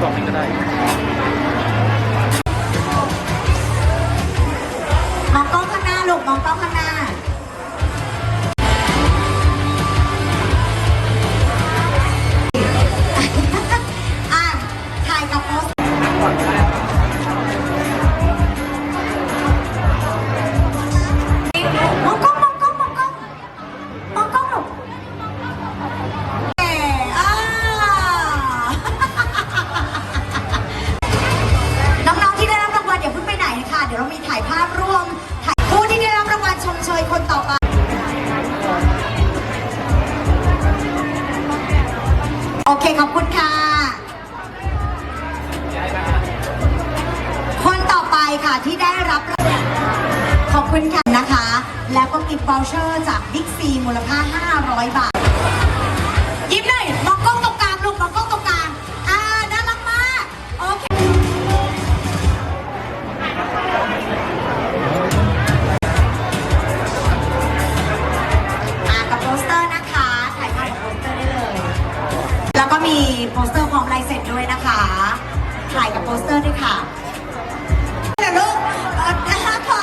报名个待遇。 คนต่อไปโอเคขอบคุณค่ะ คนต่อไปค่ะที่ได้รับขอบคุณค่ะนะคะ แล้วก็กิฟต์วอลเชอร์จากบิ๊กซีมูลค่า 500 บาท แล้วก็มีโปสเตอร์พร้อมลายเซ็นด้วยนะคะ ถ่ายกับโปสเตอร์ด้วยค่ะเดี๋ยวลูกเอ่อนะคะขอ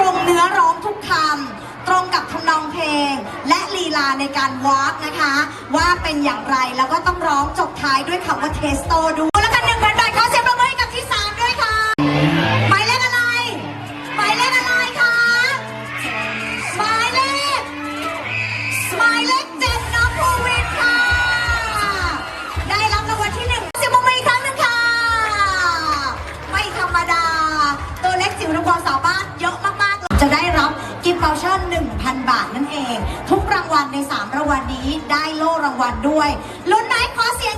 ตรงเนื้อร้องทุกคำตรงกับทำนองเพลง และลีลาในการวากนะคะ ว่าเป็นอย่างไรแล้วก็ต้องร้องจบท้ายด้วยคำว่าเทสโตดูแล้วกันหนึ่งพันบาทขอเสียง ควทุกคนสามารถเยอะมากๆ จะได้รับกิฟต์วอลเชอร์1,000 บาทนั่นเอง ทุกรางวัลใน 3 รางวัลนี้ได้โล่รางวัลด้วยลุ้นไหมขอเสียง